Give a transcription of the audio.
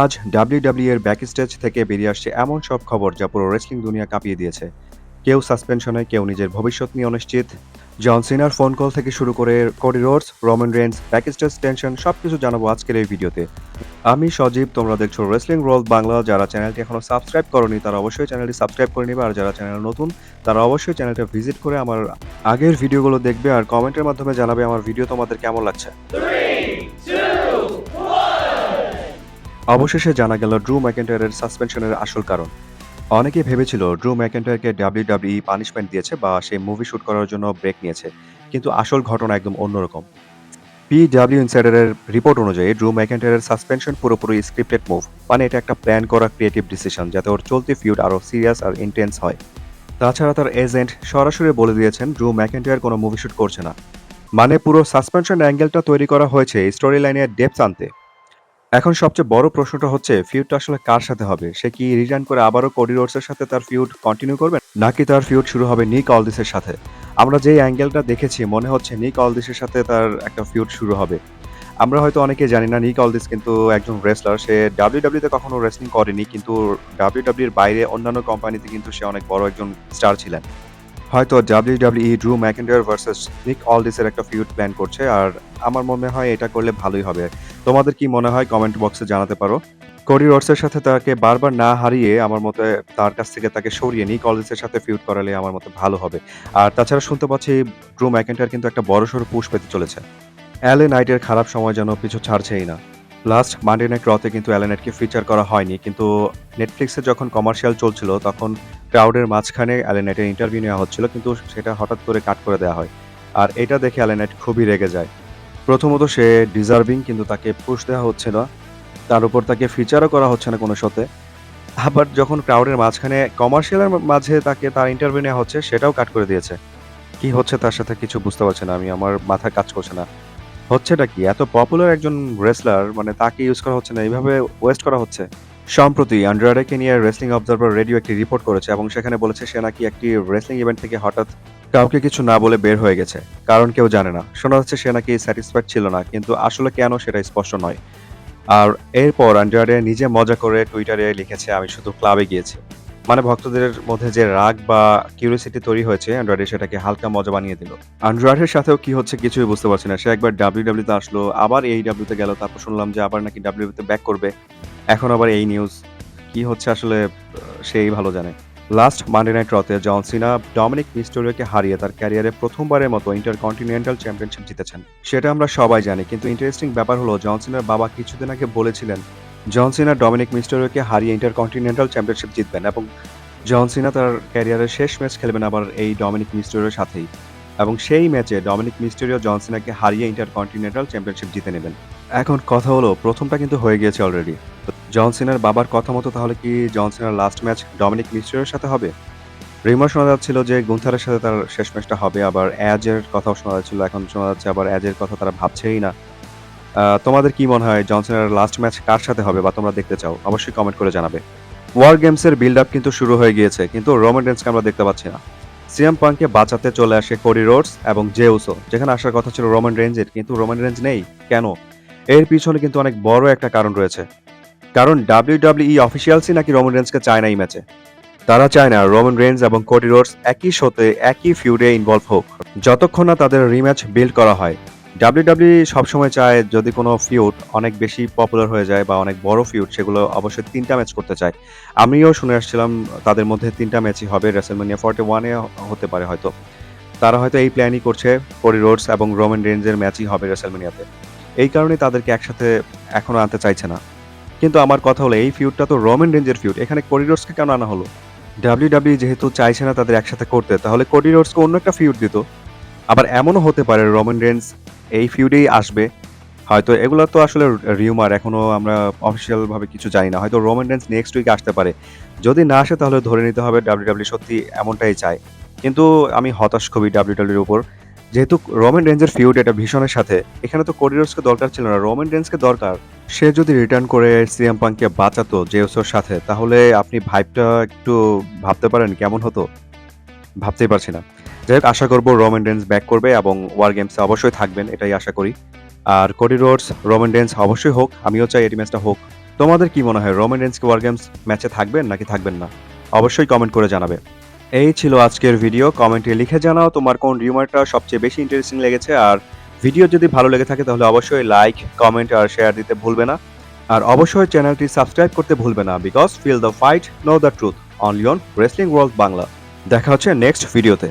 আজ ডাব্লিউডাব্লিউ এর ব্যাকস্টেজ থেকে বেরিয়ে আসছে এমন সব খবর যা পুরো রেসলিং দুনিয়া কাঁপিয়ে দিয়েছে। কেউ সাসপেনশনে, কেউ নিজের ভবিষ্যৎ নিয়ে অনিশ্চিত। জন সিনার ফোন কল থেকে শুরু করে Rhodes, Roman Reigns backstage, tension সব কিছু জানাব আজকের এই ভিডিওতে। আমি সজীব, তোমরা দেখছ রেসলিং ওয়ার্ল্ড বাংলা। যারা চ্যানেলটি এখনও সাবস্ক্রাইব করনি, তারা অবশ্যই চ্যানেলটি সাবস্ক্রাইব করে নেবে। আর যারা চ্যানেল নতুন, তারা অবশ্যই চ্যানেলটা ভিজিট করে আমার আগের ভিডিওগুলো দেখবে আর কমেন্টের মাধ্যমে জানাবে আমার ভিডিও তোমাদের কেমন লাগছে। অবশেষে জানা গেল ড্রু ম্যাকেন্টায়ারের সাসপেনশনের আসল কারণ। অনেকে ভেবেছিল ড্রু ম্যাকেন্টায়ারকে ডাব্লিউডাব্লিউ পানিশমেন্ট দিয়েছে বা সে মুভি শ্যুট করার জন্য ব্রেক নিয়েছে, কিন্তু আসল ঘটনা একদম অন্যরকম। পি পিডাব্লিউ ইনসাইডারের রিপোর্ট অনুযায়ী ড্রু ম্যাকেন্টায়ারের সাসপেনশন পুরোপুরি স্ক্রিপ্টেড মুভ মানে এটা একটা প্ল্যান করা ক্রিয়েটিভ ডিসিশন, যাতে ওর চলতি ফিউড আরও সিরিয়াস আর ইন্টেন্স হয়। তাছাড়া তার এজেন্ট সরাসরি বলে দিয়েছেন, ড্রু ম্যাকেন্টায়ার কোনো মুভি শ্যুট করছে না। মানে পুরো সাসপেনশন অ্যাঙ্গেলটা তৈরি করা হয়েছে স্টোরি লাইনের ডেপস আনতে। এখন সবচেয়ে বড় প্রশ্নটা হচ্ছে ফিউডটা আসলে কার সাথে হবে? সে কি রিটার্ন করে আবারও কোডি রোডসের সাথে তার ফিউড কন্টিনিউ করবে? নাকি তার ফিউড শুরু হবে নিক অলদিসের সাথে? আমরা যেই অ্যাঙ্গেলটা দেখেছি, মনে হচ্ছে নিক অলদিসের সাথে তার একটা ফিউড শুরু হবে। আমরা হয়তো অনেকে জানি না নিক অলদিস কিন্তু একজন রেসলার সে ডাব্লিউডাব্লিউতে কখনো রেসলিং করেনি, কিন্তু ডাব্লিউডাব্লিউর বাইরে অন্যান্য কোম্পানিতে কিন্তু সে অনেক বড় একজন স্টার ছিলেন। হয়তো ডাব্লিউডাব্লিউ ড্রু ম্যাকেন্ডার ভার্সেস নিক অলদিসের একটা ফিউড প্ল্যান করছে, আর আমার মনে হয় এটা করলে ভালোই হবে। তোমাদের কি মনে হয় কমেন্ট বক্সে জানাতে পারো। কোরি রোডসের সাথে তাকে বারবার না হারিয়ে আমার মতে তার কাছ থেকে তাকে সরিয়ে নিক অলদিসের সাথে ফিউড করালে আমার মতে ভালো হবে। আর তাছাড়া শুনতে পাচ্ছি ড্রু ম্যাকেন্টার কিন্তু একটা বড়সড় পুশ পেতে চলেছে। অ্যালে নাইটের খারাপ সময় যেন পিছু ছাড়ছেই না। লাস্ট মানডে নাইট রতে কিন্তু অ্যালেনাইটকে ফিচার করা হয়নি, কিন্তু নেটফ্লিক্সে যখন কমার্শিয়াল চলছিল, তখন ক্রাউডের মাঝখানে অ্যালেনাইটের ইন্টারভিউ নেওয়া হচ্ছিল, কিন্তু সেটা হঠাৎ করে কাট করে দেওয়া হয়। আর এটা দেখে অ্যালেনাইট খুবই রেগে যায়। প্রথমত সে ডিজার্ভিং কিন্তু তাকে পুশ দেওয়া হচ্ছে না। তার উপর তাকে ফিচারও করা হচ্ছে না কোনো শোতে। আবার যখন ক্রাউডের মাঝখানে কমার্শিয়ালের মাঝে তাকে তার ইন্টারভিউ নেওয়া হচ্ছে, সেটাও কাট করে দিয়েছে। কি হচ্ছে তার সাথে কিছু বুঝতে পারছে না, আমি, আমার মাথায় কাজ করছে না। হচ্ছেটা কি? এত পপুলার একজন রেসলার মানে তাকে ইউজ করা হচ্ছে না, এইভাবে ওয়েস্ট করা হচ্ছে? সম্প্রতি আন্ড্রাডেকে নিয়ে রেসলিং অবজারভার রেডিও একটি রিপোর্ট করেছে এবং সেখানে বলেছে সে নাকি একটি রেসলিং ইভেন্ট থেকে হঠাৎ কাউকে কিছু না বলে বের হয়ে গেছে, কারণ কেউ জানে না। শোনা যাচ্ছে সে নাকি স্যাটিসফাইড ছিল না, কিন্তু আসলে কেন সেটা স্পষ্ট নয়। আর এরপর আন্ড্রাডে নিজে মজা করে টুইটারে লিখেছে, আমি শুধু ক্লাবে গিয়েছি। মানে ভক্তদের মধ্যে যে রাগ বা কিউরিয়াসিটি তৈরি হয়েছে অ্যান্ড্রয়েডে সেটাকে হালকা মজা বানিয়ে দিল। অ্যান্ড্রয়েডের সাথেও কি হচ্ছে কিছুই বুঝতে পারছি না। সে একবার ডাব্লিউ ডাব্লিউতে আসলো, আবার এই ডাব্লিউতে গেল, তারপর শুনলাম যে আবার নাকি ডাব্লিউতে ব্যাক করবে। এখন আবার এই নিউজ কি হচ্ছে আসলে সেই ভালো জানে। লাস্ট মানডে নাইট রতে জন সিনা ডমিনিক মিস্টোরিয়াকে হারিয়ে তার ক্যারিয়ারে প্রথমবারের মতো ইন্টার ইন্টারকন্টিনেন্টাল চ্যাম্পিয়নশিপ জিতেছেন। সেটা আমরা সবাই জানি, কিন্তু ইন্টারেস্টিং ব্যাপার হলো জন সিনার বাবা কিছুদিন আগে বলেছিলেন জন সিনা, ডমিনিক মিস্টোরিয়াকে হারিয়ে ইন্টারকন্টিনেন্টাল চ্যাম্পিয়নশিপ জিতবেন এবং জন সিনা তার ক্যারিয়ারের শেষ ম্যাচ খেলবেন আবার এই ডমিনিক মিস্টোরিয়ার সাথেই। এবং সেই ম্যাচে ডমিনিক মিস্টোরিয়া জন সিনাকে হারিয়ে ইন্টারকন্টিনেন্টাল চ্যাম্পিয়নশিপ জিতে নেবেন। এখন কথা হলো, প্রথমটা কিন্তু হয়ে গিয়েছে অলরেডি জন সিনার বাবার কথা মতো তাহলে কি জন সিনার লাস্ট ম্যাচ ডমিনিক মিস্টোরিয়ার সাথে হবে? রিমার শোনা যাচ্ছিল যে গুন্থারের সাথে তার শেষ ম্যাচটা হবে, আবার অ্যাজের কথাও শোনা যাচ্ছিল, এখন শোনা যাচ্ছে আবার অ্যাজের কথা তারা ভাবছেই না। তোমাদের কি মনে হয় জনসনের লাস্ট ম্যাচ কার সাথে হবে বা তোমরা দেখতে চাও? অবশ্যই কমেন্ট করে জানাবে। ওয়ার গেমসের বিল্ড আপ কিন্তু শুরু হয়ে গিয়েছে, কিন্তু রোমান রেন্সকে আমরা দেখতে পাচ্ছি না। সিএম পাঙ্ককে বাঁচাতে চলে আসে কোডি রোডস এবং জেউসো যেখানে আসার কথা ছিল রোমান রেঞ্জের কিন্তু রোমান রেঞ্জ নেই। কেন? এর পিছনে কিন্তু অনেক বড় একটা কারণ রয়েছে। কারণ ডাব্লিউ ডাব্লিউ অফিসিয়ালসই নাকি রোমান রেঞ্জকে চায় না এই ম্যাচে তারা চায় না রোমান রেঞ্জ এবং কোডি রোডস একই শোতে একই ফিউডে ইনভলভ হোক। যতক্ষণ না তাদের রিম্যাচ বিল্ড করা হয়। ডাব্লিউডাব্লিউ সবসময় চায় যদি কোনো ফিউড অনেক বেশি পপুলার হয়ে যায় বা অনেক বড় ফিউড সেগুলো অবশ্যই তিনটা ম্যাচ করতে চায়। আমিও শুনে আসছিলাম তাদের মধ্যে তিনটা ম্যাচই হবে রেসেলমেনিয়া ফর্টি ওয়ানে হতে পারে হয়তো। তারা হয়তো এই প্ল্যানই করছে কোরি রোডস এবং রোমেন রেঞ্জের ম্যাচই হবে রেসেলমেনিয়াতে এই কারণে তাদেরকে একসাথে এখনও আনতে চাইছে না। কিন্তু আমার কথা হলো, এই ফিউডটা তো রোমেন রেঞ্জের ফিউড এখানে কোরি রোডসকে কেন আনা হলো? ডাব্লিউডাব্লিউ যেহেতু চাইছে না তাদের একসাথে করতে, তাহলে কোডি রোডসকে অন্য একটা ফিউড দিত। আবার এমনও হতে পারে রোমেন রেঞ্জ এই ফিউডেই আসবে। হয়তো এগুলো তো আসলে রিউমার এখনও আমরা অফিসিয়াল ভাবে কিছু জানি না। হয়তো রোমান রেঞ্জ নেক্সট উইকে আসতে পারে। যদি না আসে তাহলে ধরে নিতে হবে ডাব্লিউডাব্লিউ সত্যি এমনটাই চায়। কিন্তু আমি হতাশ খুবই ডাব্লিউডাব্লিউর উপর। যেহেতু রোমেন রেঞ্জের ফিউড এটা ভীষণের সাথে, এখানে তো কোরিডোর্সকে দরকার ছিল না। রোমেন রেঞ্জকে দরকার, সে যদি রিটার্ন করে সিএম পাঙ্ককে বাঁচাতো জেউসোর সাথে, তাহলে আপনি ভাইবটা একটু ভাবতে পারেন কেমন হতো? ভাবতেই পারছি না। যাই হোক, আশা করব রোমেন রেঞ্জ ব্যাক করবে এবং ওয়ার গেমসে অবশ্যই থাকবেন, এটাই আশা করি। আর কোডি রোডস রোমেন ডেন্স অবশ্যই হোক, আমিও চাই এটি ম্যাচটা হোক। তোমাদের কি মনে হয় রোমেন রেন্স কি ওয়ার গেমস ম্যাচে থাকবেন নাকি থাকবেন না? অবশ্যই কমেন্ট করে জানাবে। এই ছিল আজকের ভিডিও কমেন্টে লিখে জানাও তোমার কোন রিউমারটা সবচেয়ে বেশি ইন্টারেস্টিং লেগেছে। আর ভিডিও যদি ভালো লেগে থাকে তাহলে অবশ্যই লাইক কমেন্ট আর শেয়ার দিতে ভুলবে না। আর অবশ্যই চ্যানেলটি সাবস্ক্রাইব করতে ভুলবে না because feel the fight know the truth only on wrestling world Bangla দেখা হচ্ছে নেক্সট ভিডিওতে